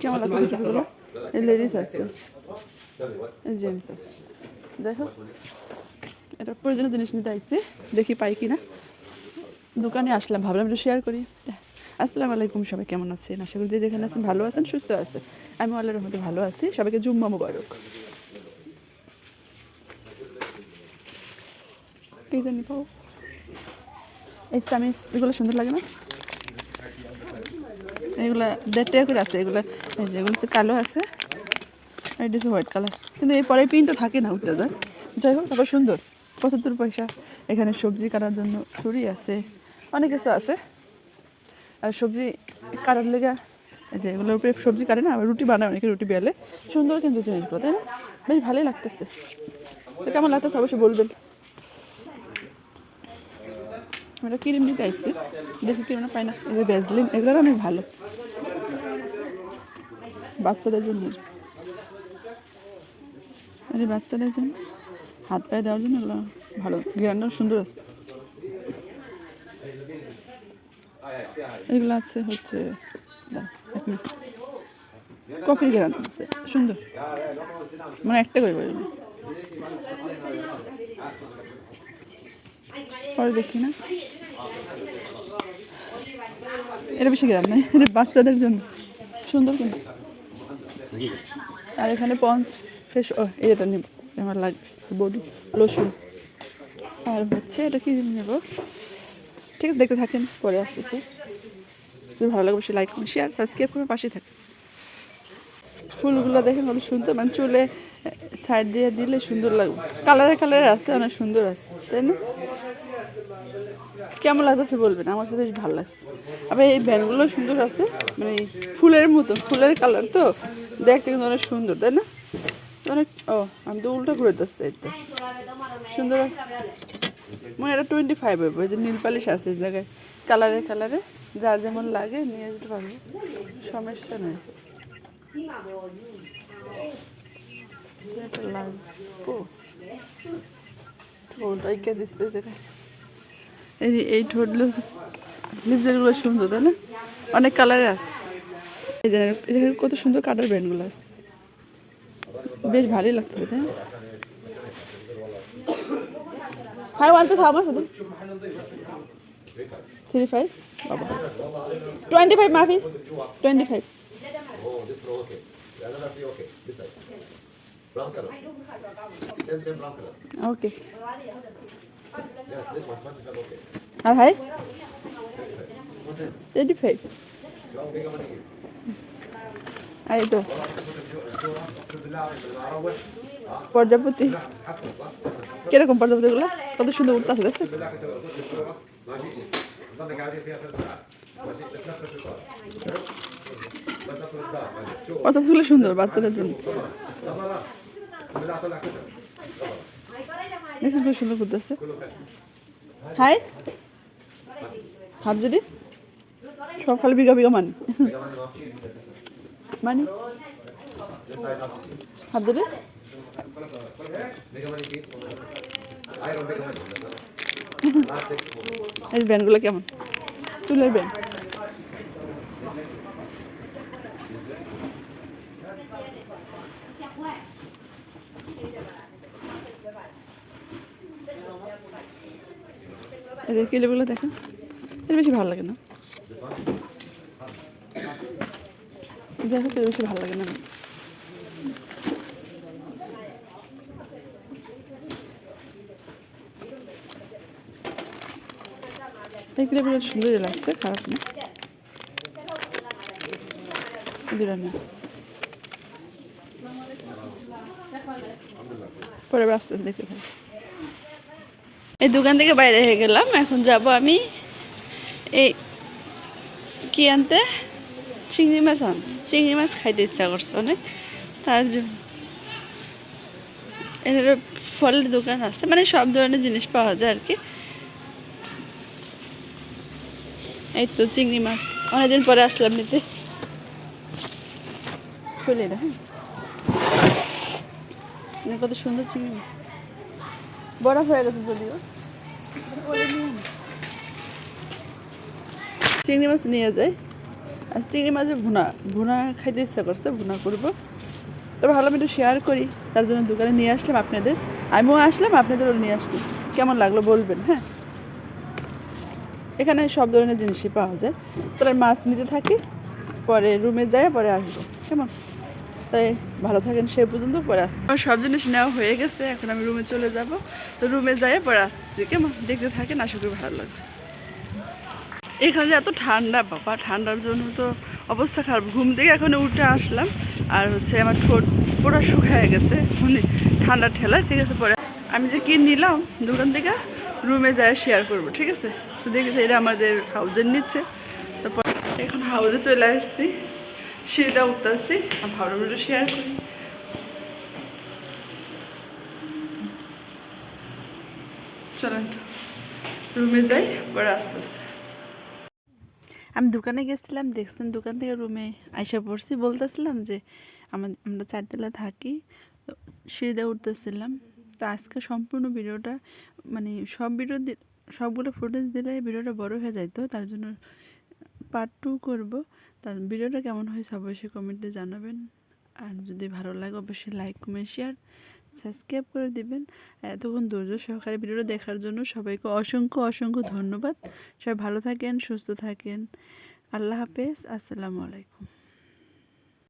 কেমন লাগল লেডিস আছে জেন্টস আছে দেখো এটা প্রয়োজনীয় জিনিস নিতে আইসি দেখি পাই কিনা দোকানে আসলাম ভাবলাম একটু শেয়ার করি আসসালামু আলাইকুম, সবাই কেমন আছেন? আশা করি যে যেখানে আছেন ভালো আছেন, সুস্থ আছেন। আমি আল্লাহ রহমতে ভালো আছি। সবাইকে জুম্মা মুবারক। এই জানি পাও এই সামিস এগুলো সুন্দর লাগে না? এগুলা দেড় টাকা করে আছে, এগুলো, এই যে, এগুলো কালো আছে। আর এটা হোয়াইট কালার কিন্তু এই পরে প্রিন্টটা থাকে না উঠতে যায় যাই হোক, তারপর সুন্দর। পঁচাত্তর পয়সা। এখানে সবজি কাটার জন্য ছুরি আছে। অনেক কিছু আছে। আর সবজি কাটার লেগে যে, এগুলোর উপরে সবজি কাটে না রুটি বানায় অনেকে রুটি বেলে। সুন্দর কিন্তু জিনিসগুলো, তাই না? বেশ ভালোই লাগতেছে। তো কেমন লাগতেছে? অবশ্যই বলবেন। আমরা ক্রিম নিতে আসছি। দেখি ক্রিমটা পাই না। এই যে ভ্যাজলিন এগুলো অনেক ভালো। বাচ্চাদের জন্য। আরে বাচ্চাদের জন্য? হাত পায়ে দেওয়ার জন্য এগুলো ভালো। গ্রান্ডার সুন্দর আছে। এগুলো আছে হচ্ছে এক মিনিট। কফির গ্রান আছে, সুন্দর। মানে একটা করে বলি পরে দেখি না। এটা বেশি গ্রাম এটা বাচ্চাদের জন্য। সুন্দর কিন্তু। আর এখানে পন্স, ফেস ও এটা নেব, আমার লাগবে বডি লোশন আর হচ্ছে এটা কি নেব? ঠিক আছে, দেখতে থাকেন, পরে আসতেছি। যদি ভালো লাগে অবশ্যই লাইক করুন শেয়ার সাবস্ক্রাইব করে পাশে থাকেন ফুলগুলো দেখেন কত সুন্দর মানে চুলে সাইড দিয়ে দিলে সুন্দর লাগবে কালারে কালারে আছে, অনেক সুন্দর আছে, তাই না? কেমন লাগতেছে বলবেন? আমার তো বেশ ভালো লাগছে। আবার এই ব্যান্ডগুলো সুন্দর আছে মানে ফুলের মতো, ফুলের কালার তো। দেখতে কিন্তু অনেক সুন্দর, তাই না? অনেক, ও, আমি তো উল্টো ঘুরে যাচ্ছি এই সুন্দর আছে। মনে এটা টোয়েন্টি ফাইভ হবে যে নীল পালিশ আছে জায়গায়। কালারে কালারে যার যেমন লাগে, নিয়ে যেতে পারব। সমস্যা নেই এটা লাগবো ঠোঁটটাই কে দিচ্ছে দেখে এই এই ঠোঁটগুলো লিপসেরগুলো সুন্দর তাই না অনেক কালারের আছে এই যে কত সুন্দর কাটার ব্র্যান্ডগুলো আছে বেশ ভালোই লাগতেছে তাই hi one piece how much three five বাবা টোয়েন্টি ফাইভ মাফি টোয়েন্টি ফাইভ brown আর হাই এডি ফাইভ আই তো প্রজাপতি কীরকম প্রজাপতি গুলো কত সুন্দর উঠতে আছে কত সুন্দর বাচ্চাদের জন্য। সুন্দর সুন্দর করতেছে হাই। হাফ যদি সব খালি বিঘা বিঘা মানি। মানি। হাফ যদি এই ব্যান্ডগুলো কেমন? চুলের ব্যান্ড। যে কিলোগুলো দেখেন? এটা বেশি ভালো লাগে না। যাই হোক, এটা বেশি ভালো লাগে না। এই কিলোগুলো সুন্দরই লাগছে, খারাপ না। দুটা না পরে আস্তে আস্তে এই দোকান থেকে বাইরে হয়ে গেলাম, এখন যাব আমি এই কি আনতে? চিংড়ি মাছ আন, চিংড়ি মাছ খাইতে ইচ্ছা করছে অনেক। তার জন্য এর ফলের দোকান আছে মানে সব ধরনের জিনিস পাওয়া যায় আর কি। এই তো চিংড়ি মাছ, অনেকদিন পরে আসলাম নিতে। খুলে না হ্যাঁ কত সুন্দর চিংড়ি। বরফ হয়ে গেছে যদিও। চিংড়ি মাছ নিয়ে যাই। আর চিংড়ি মাছের ভুনা ভুনা খাইতে ইচ্ছা করছে, ভুনা করব। তবে ভালো আমি একটু শেয়ার করি, তার জন্য দোকানে নিয়ে আসলাম আপনাদের। আমিও আসলাম, আপনাদেরও নিয়ে আসলাম। কেমন লাগল বলবেন হ্যাঁ? এখানে সব ধরনের জিনিসই পাওয়া যায়। চলো মাছ নিতে থাকি, পরে রুমে যাই, পরে আসব। কেমন? তাই ভালো থাকেন, সে পর্যন্ত পরে আসতে আমার সব জিনিস নেওয়া হয়ে গেছে, এখন আমি রুমে চলে যাব। তো রুমে যাই পরে আসতেছি, কেমন? দেখতে থাকেন, আশা করি ভালো লাগবে। এখানে এত ঠান্ডা, বাবা, ঠান্ডার জন্য তো অবস্থা খারাপ। ঘুম থেকে এখন উঠে আসলাম, আর হচ্ছে আমার ঠোঁট পুরো শুকায় গেছে। মানে ঠান্ডা ঠেলা ঠিক আছে, পরে আমি যে কি নিলাম, দোকান থেকে রুমে যায় শেয়ার করব, ঠিক আছে? তো দেখেছি এটা আমাদের হাউজের নিচ্ছে তারপর এখন হাউজে চলে আসছি। সিঁড়িটা উঠতে আর ভালো শেয়ার করি। চলেন রুমে যাই, পরে আস্তে আস্তে। আমি দোকানে গেছিলাম, দেখছেন দোকান থেকে রুমে আইসা পড়ছি, বলতেছিলাম যে আমরা চারতলা থাকি, তো সিঁড়িতে উঠতেছিলাম। তো আজকে সম্পূর্ণ ভিডিওটা মানে সব ভিডিও সবগুলো ফুটেজ দিলে ভিডিওটা বড় হয়ে যাইতো, তার জন্য পার্ট টু করব। তার ভিডিওটা কেমন হয়েছে অবশ্যই কমেন্টে জানাবেন। আর যদি ভালো লাগে অবশ্যই লাইক কমেন্ট শেয়ার সাবস্ক্রাইব করে দেবেন। এতক্ষণ ধৈর্য সহকারে ভিডিওটা দেখার জন্য সবাইকে অসংখ্য অসংখ্য ধন্যবাদ। সবাই ভালো থাকেন, সুস্থ থাকেন। আল্লাহ হাফেজ, আসসালামু আলাইকুম।